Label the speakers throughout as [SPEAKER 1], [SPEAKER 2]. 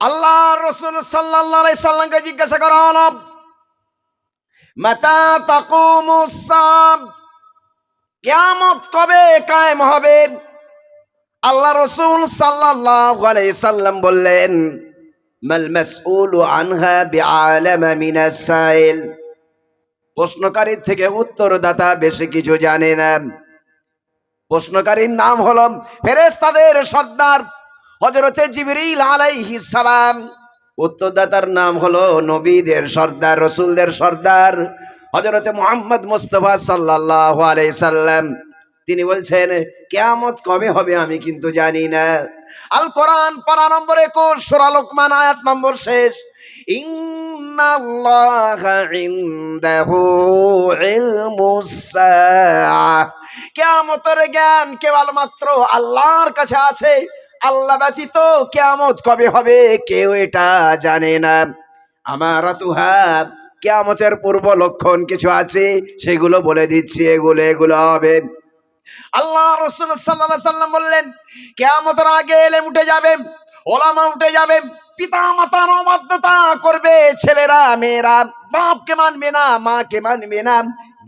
[SPEAKER 1] আল্লাহ রসুল আলাইহি সাল্লামকে জিজ্ঞাসা করা হলো মাতা তাকুমুসাম কিয়ামত কবে কায়েম হবে? আল্লাহ রসুল আলাইহি সাল্লাম বললেন, মাল মাসউলু আনহা বিআলামা মিনাস সাইল। প্রশ্নকারীর থেকে উত্তরদাতা বেশি কিছু জানে না। প্রশ্নকারীর নাম হল ফেরেশতাদের সর্দার। হজরতে জিবরিল আলাইহিস সালাম, উত্তরদাতার নাম হলো নবীদের সর্দার, রসুলদের সর্দার হজরতে মোহাম্মদ মুস্তফা সাল্লাল্লাহু আলাইহি সাল্লাম। তিনি বলছেন, কেয়ামত কবে হবে আমি কিন্তু জানি না। আল কোরআন পারা নম্বর একুশ, সুরা লোকমান আয়াত নম্বর শেষ। কেয়ামতের জ্ঞান কেবলমাত্র আল্লাহর কাছে আছে। আল্লাহ ব্যতীত কেয়ামত কবে হবে কেউ এটা জানে না। আমার কেয়ামতের পূর্ব লক্ষণ কিছু আছে, সেগুলো বলে দিচ্ছি, এগুলো এগুলো হবে। আল্লাহ রসুল সাল্লাহ সাল্লাম বললেন, কেয়ামতের আগে এলেম উঠে যাবে, ওলামা উঠে যাবে পিতা মাতার অবাধ্যতা করবে ছেলেরা, মেয়েরা, বাপকে মানবে না, মাকে মানবে না,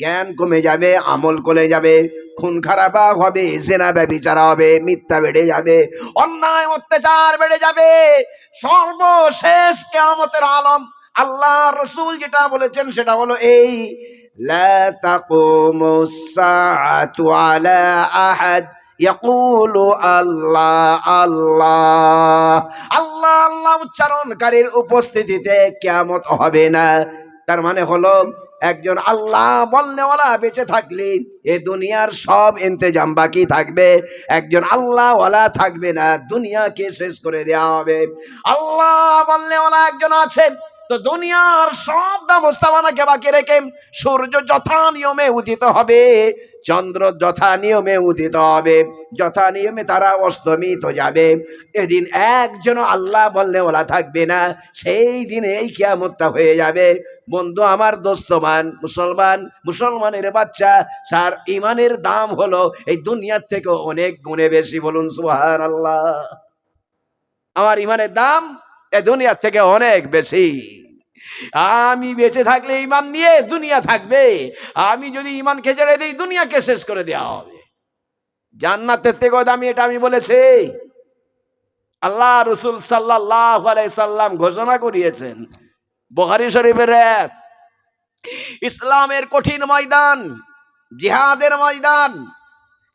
[SPEAKER 1] জ্ঞান কমে যাবে, আমল কমে যাবে। খুন খারাপ হবে জেনা ব্যবিচারা হবে মিথ্যা বেড়ে যাবে অন্যায় অত্যাচার বেড়ে যাবে সর্বশেষ কেয়ামতের আলম আল্লাহ রসুল যেটা বলেছেন সেটা হলো এই لا تقوم الساعة على أحد يقول الله الله আল্লাহ আল্লাহ উচ্চারণকারীর উপস্থিতিতে কেয়ামত হবে না তার মানে হলো, একজন আল্লাহ বলনেওয়ালা বেঁচে থাকলে এ দুনিয়ার সব ইন্তেজাম বাকি থাকবে। একজন আল্লাহওয়ালা থাকবে না, দুনিয়াকে শেষ করে দেওয়া হবে। আল্লাহ বলনেওয়ালা একজন আছে তো দুনিয়ার সব ব্যবস্থাপনাকে বাকি রেখে সূর্য যথা নিয়মে উদিত হবে, চন্দ্র যথা নিয়মে উদিত হবে, যথা নিয়মে তারা অস্তমিত যাবে। এদিন একজন আল্লাহ বললে ওলা থাকবে না, সেই দিনে এই কিয়ামতটা হয়ে যাবে। বন্ধু, আমার দোস্তমান মুসলমান, মুসলমানের বাচ্চা সার ইমানের দাম হলো এই দুনিয়ার থেকে অনেক গুণে বেশি, বলুন সুহান আল্লাহ আমার ইমানের দাম এ দুনিয়ার থেকে অনেক বেশি। আমি বেঁচে থাকলে ইমান নিয়ে দুনিয়া থাকবে। আমি যদি ইমানকে ছেড়ে দিই, দুনিয়াকে শেষ করে দেওয়া হবে। জান্নাতের থেকে দামি এটা আমি বলেছি। আল্লাহ রসুল সাল্লাহ সাল্লাম ঘোষণা করিয়েছেন বহারি শরীফের এক, ইসলামের কঠিন ময়দান, জিহাদের ময়দান,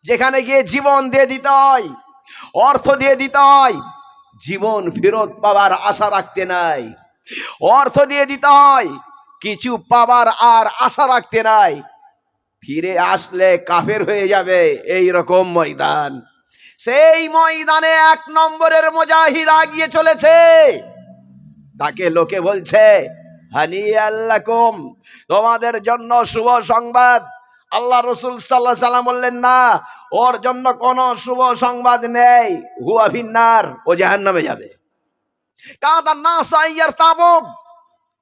[SPEAKER 1] যেখানে গিয়ে জীবন দিয়ে দিতে হয়, অর্থ দিয়ে দিতে হয় জীবন ফেরত পাওয়ার আশা রাখতে নাই। অর্থ দিয়ে দিতে হয়, কিছু পাবার আর আশা রাখতে নাই। ফিরে আসলে কাফের হয়ে যাবে এই রকম ময়দান। সেই ময়দানে এক নম্বরের মুজাহিদ আগিয়ে চলেছে। তাকে লোকে বলছে হানি আল্লাহ তোমাদের জন্য শুভ সংবাদ। আল্লাহ রসুল সাল্লাহ সাল্লাম বললেন, না ওর জন্য কোনো শুভ সংবাদ নেই। হুয়া ভিন্নার ও জাহান নামে যাবে। কাদা না সাইয়ার তাবব,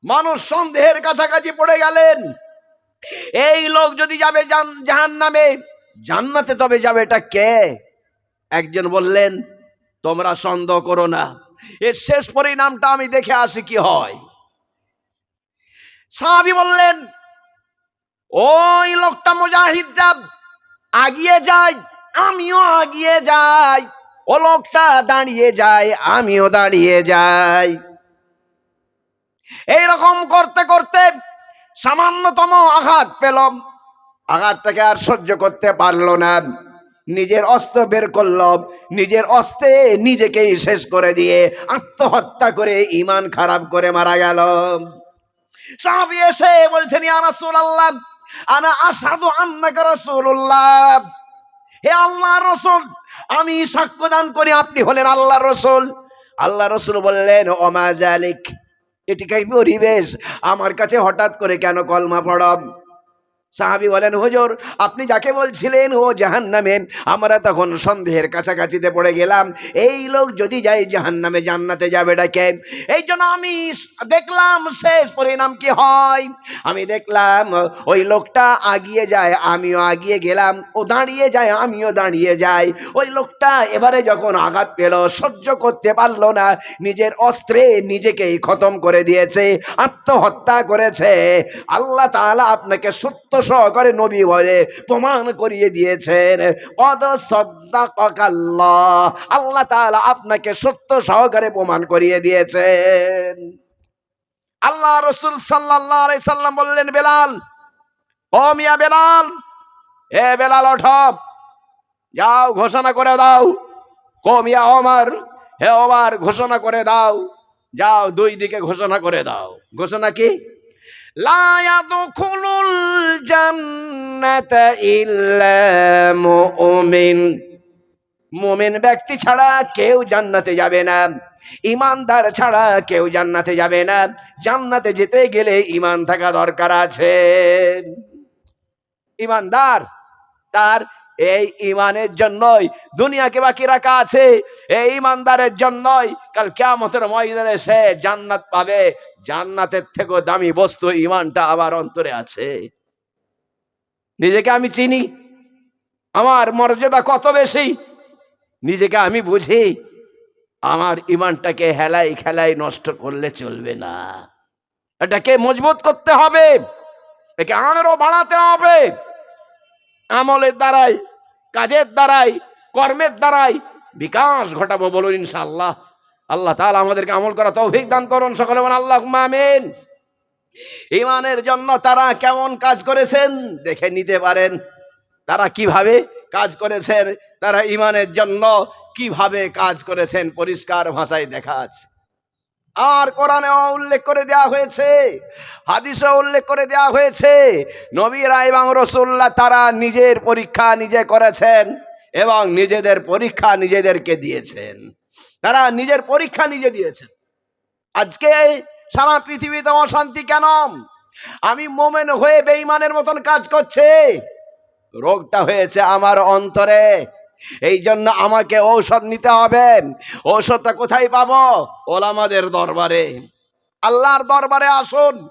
[SPEAKER 1] মানুষ সন্দেহের কাছাকাছি পড়ে গেলেন। এই লোক যদি যাবে জাহান নামে জান্নাতে তবে যাবে, এটা কে? একজন বললেন, তোমরা সন্দেহ করো না। এর শেষ পরিণামটা আমি দেখে আসি কি হয়। সাহাবি বললেন, ওই লোকটা মুজাহিদ আগিয়ে যায় আমিও আগিয়ে যাই। ও লোকটা দাঁড়িয়ে যায়, আমিও দাঁড়িয়ে যাই। এইরকম করতে করতে সামান্যতম আঘাত পেলাম। আঘাতটাকে আর সহ্য করতে পারল না। নিজের অস্ত্র বের করল। নিজের অস্ত্রে নিজেকেই শেষ করে দিয়ে আত্মহত্যা করে ইমান খারাপ করে মারা গেল। সাহাবি এসে বলছেন, ইয়া রাসূলুল্লাহ আনা আসাদু আন্নাকা রাসূলুল্লাহ। হে আল্লাহ রসুল, আমি সাক্ষ্য দান করি, আপনি হলেন আল্লাহ রসুল। আল্লাহ রসুল বললেন ওমা জালিক এটি পরিবেশ? আমার কাছে হঠাৎ করে কেন কলমা পড়ব সাহাবি বলেন, হুজুর, আপনি যাকে বলছিলেন, ও জাহান নামে আমরা তখন সন্দেহের কাছাকাছিতে পড়ে গেলাম। এই লোক যদি যায় জাহান নামে জান্নাতে যাবে ডাকে। এই জন্য আমি দেখলাম, শেষ পরিণাম কি হয়? আমি দেখলাম, ওই লোকটা আগিয়ে যায়, আমিও আগিয়ে গেলাম। ও দাঁড়িয়ে যায়, আমিও দাঁড়িয়ে যাই। ওই লোকটা এবারে যখন আঘাত পেল, সহ্য করতে পারল না। নিজের অস্ত্রে নিজেকেই খতম করে দিয়েছে, আত্মহত্যা করেছে। আল্লাহ তাআলা আপনাকে সত্য সহকারে নবী বলে প্রমাণ করিয়ে দিয়েছেন। কদ সদ্দাকাল্লাহ আল্লাহ তাআলা আপনাকে সত্য সহকারে প্রমাণ করিয়ে দিয়েছেন। আল্লাহ রসুল সাল্লাল্লাহু আলাইহি সাল্লাম বললেন, বেলাল, ও মিয়া বেলাল, এ বেলাল ওঠব যাও, ঘোষণা করে দাও। কমিয়া ওমর, হে ওমর, ঘোষণা করে দাও। যাও, দুই দিকে ঘোষণা করে দাও। ঘোষণা কি? লা يدخل الجنة إلا مؤمن মোমেন ব্যক্তি ছাড়া কেউ জান্নাতে যাবে না। ইমানদার ছাড়া কেউ জান্নাতে যাবে না। জান্নাতে যেতে গেলে ইমান থাকা দরকার আছে। ইমানদার তার এই ইমানের জন্যই দুনিয়াকে বাকি রাখা আছে। এই ইমানদারের জন্যই কাল কেয়ামতের ময়দানে সে জান্নাত পাবে। জান্নাতের থেকেও দামি বস্তু ইমানটা আমার অন্তরে আছে। নিজেকে আমি চিনি। আমার মর্যাদা কত বেশি? নিজেকে আমি বুঝি। আমার ইমানটাকে হেলাই খেলাই নষ্ট করলে চলবে না। এটাকে মজবুত করতে হবে। একে আরও বাড়াতে হবে। আমলের দ্বারাই, কাজের দ্বারাই, কর্মের দ্বারাই বিকাশ ঘটাবো বলুন ইনশাআল্লাহ। আল্লাহ তাআলা আমাদেরকে আমল করা তৌফিক দান করুন। সকলে বলেন আল্লাহ মামেন ইমানের জন্য তারা কেমন কাজ করেছেন দেখে নিতে পারেন। তারা কীভাবে কাজ করেছেন, তারা ইমানের জন্য কীভাবে কাজ করেছেন, পরিষ্কার ভাষায় দেখা আছে। আর কোরআনে উল্লেখ করে দেওয়া হয়েছে, হাদিসে উল্লেখ করে দেওয়া হয়েছে, নবীরা এবং রসুল্লাহ তারা নিজের পরীক্ষা নিজে করেছেন এবং নিজেদের পরীক্ষা নিজেদেরকে দিয়েছেন। তারা নিজের পরীক্ষা নিজে দিয়েছেন। আজকে সারা পৃথিবীতে অশান্তি কেন? আমি মোমেন হয়ে বেঈমানের মতন কাজ করছে। রোগটা হয়েছে আমার অন্তরে। এই জন্য আমাকে ঔষধ নিতে হবে। ঔষধটা কোথায় পাবো? ওলামাদের দরবারে। আল্লাহর দরবারে আসুন।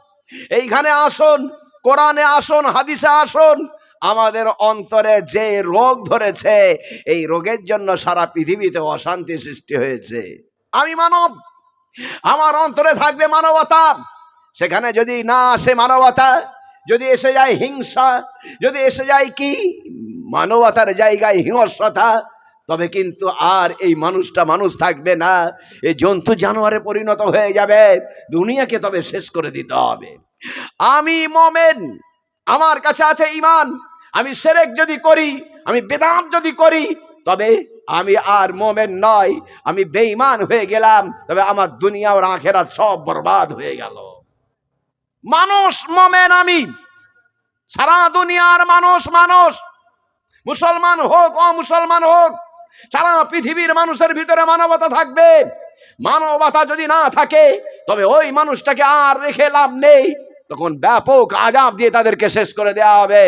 [SPEAKER 1] এইখানে আসুন, কোরআনে আসুন, হাদিসে আসুন। আমাদের অন্তরে যে রোগ ধরেছে, এই রোগের জন্য সারা পৃথিবীতে অশান্তি সৃষ্টি হয়েছে। আমি মানব। আমার অন্তরে থাকবে মানবতা। সেখানে যদি না আসে মানবতা, যদি এসে যায় হিংসা, যদি এসে যায় কি? মানবতার জায়গায় হিংস্রতা, তবে কিন্তু আর এই মানুষটা মানুষ থাকবে না। এই জন্তু জানোয়ারে পরিণত হয়ে যাবে। দুনিয়াকে তবে শেষ করে দিতে হবে। আমি মোমেন, আমার কাছে আছে ইমান আমি সেরেক যদি করি, আমি বেদান্ত যদি করি, তবে আমি আর মোমেন নয়। আমি বেঈমান হয়ে গেলাম, তবে আমার দুনিয়া ও আখেরাত সব বরবাদ হয়ে গেল। মানুষ মোমেন আমি। সারা দুনিয়ার মানুষ মানুষ। মুসলমান হোক, অমুসলমান হোক, সারা পৃথিবীর মানুষের ভিতরে মানবতা থাকবে। মানবতা যদি না থাকে, তবে ওই মানুষটাকে আর রেখে লাভ নেই। তখন ব্যাপক আজাব দিয়ে তাদেরকে শেষ করে দেওয়া হবে।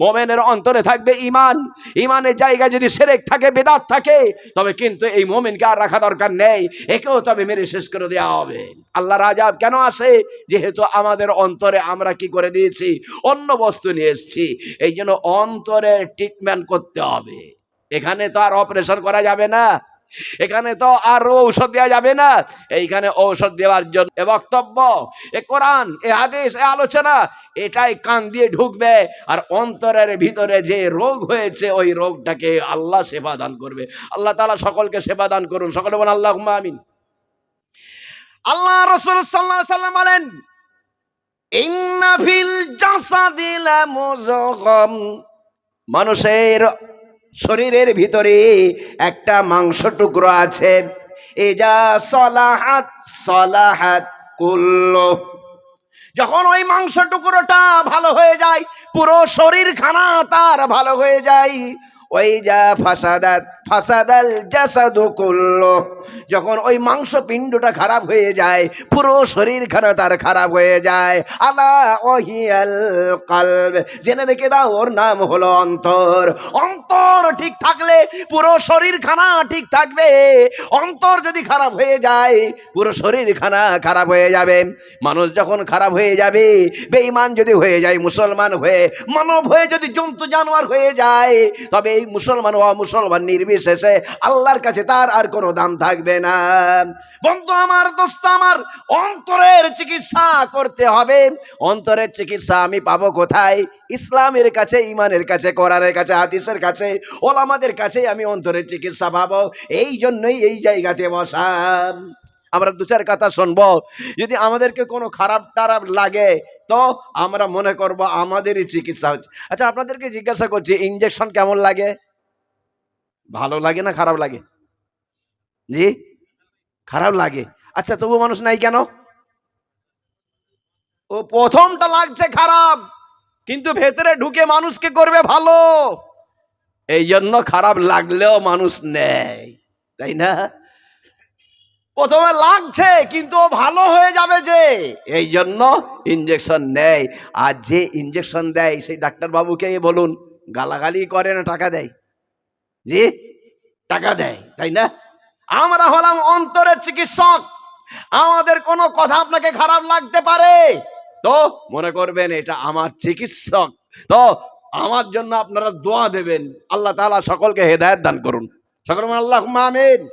[SPEAKER 1] মোমেনের অন্তরে থাকবে ইমান ইমানের জায়গায় যদি সেরেক থাকে, বেদাত থাকে, তবে কিন্তু এই মোমেনকে আর রাখা দরকার নেই। একেও তবে মেরে শেষ করে দেওয়া হবে। আল্লাহর আজাব কেন আসে? যেহেতু আমাদের অন্তরে আমরা কি করে দিয়েছি? অন্য বস্তু নিয়ে এসেছি। এই জন্য অন্তরে ট্রিটমেন্ট করতে হবে। এখানে তো আর অপারেশন করা যাবে না। এখানে তো আর ঔষধ দেওয়া যাবে না। এইখানে ঔষধ দেওয়ার জন্য এ বক্তব্য, এ কোরআন, এ আদেশ এ আলোচনা, এটাই কান দিয়ে ঢুকবে আর অন্তরের ভিতরে যে রোগ হয়েছে, ওই রোগটাকে আল্লাহ সেবা দান করবে। আল্লাহ তালা সকলকে সেবা দান করুন। সকলে বলেন আল্লাহ আমিন। আল্লাহ রসুল সাল্লাহ সাল্লাম বলেন, ইন্না ফিল জাসাদি লামুযগাম মানুষের শরীরের ভিতরে একটা মাংস টুকরো আছে। এজা সলাহাত সলাহাত কুল্লো। যখন ওই মাংস টুকরোটা ভালো হয়ে যায়, পুরো শরীর খানা তার ভালো হয়ে যায়। ওই যা ফাসাদাত ফাসাদাল জাসাদু কুল্লু। যখন ওই মাংস পিণ্ডটা খারাপ হয়ে যায়, পুরো শরীর খারাপ তার খারাপ হয়ে যায়। আলা ওহিয়াল কলব। জেনে রেখে দাও, ওর নাম হলো অন্তর। অন্তর ঠিক থাকলে পুরো শরীর খানা ঠিক থাকবে। অন্তর যদি খারাপ হয়ে যায়, পুরো শরীর খানা খারাপ হয়ে যাবে। মানুষ যখন খারাপ হয়ে যাবে, বেঈমান যদি হয়ে যায়, মুসলমান হয়ে, মানব হয়ে যদি জন্তু জানোয়ার হয়ে যায়, তবে এই মুসলমান ও মুসলমান নির্বিশেষে আল্লাহর কাছে তার আর কোনো দাম থাকবে না। বন্ধু আমার, দোস্ত আমার, অন্তরের চিকিৎসা করতে হবে। অন্তরের চিকিৎসা আমি পাবো কোথায়? ইসলামের কাছে ইমানের কাছে, কোরআনের কাছে, হাদিসের কাছে, ওলামাদের কাছে আমি অন্তরের চিকিৎসা পাবো। এই জন্যই এই জায়গাতে বসা আমরা দু চার কথা শুনব। যদি আমাদেরকে কোনো খারাপ টারাপ লাগে, তো আমরা মনে করব আমাদেরই চিকিৎসা হচ্ছে। আচ্ছা আপনাদেরকে জিজ্ঞাসা করছি ইঞ্জেকশন কেমন লাগে? ভালো লাগে না খারাপ লাগে? জি? খারাপ লাগে। আচ্ছা তবু মানুষ নাই কেন? ও, প্রথমটা লাগছে খারাপ, কিন্তু ভেতরে ঢুকে মানুষকে করবে ভালো? এই জন্য খারাপ লাগলেও মানুষ নেয় তাই না? প্রথমে লাগছে, কিন্তু ও ভালো হয়ে যাবে যে, এই জন্য ইঞ্জেকশন নেয় আর যে ইঞ্জেকশন দেয়, সেই ডাক্তারবাবুকে বলুন, গালাগালি করে না টাকা দেয়। জি, টাকা দেয়, তাই না? আমরা হলাম অন্তরের চিকিৎসক। আমাদের কোনো কথা আপনাকে খারাপ লাগতে পারে। তো মনে করবেন এটা আমার চিকিৎসক। তো আমার জন্য আপনারা দোয়া দেবেন। আল্লাহ তালা সকলকে হেদায়ত দান করুন। সকল আল্লাহ আমিন।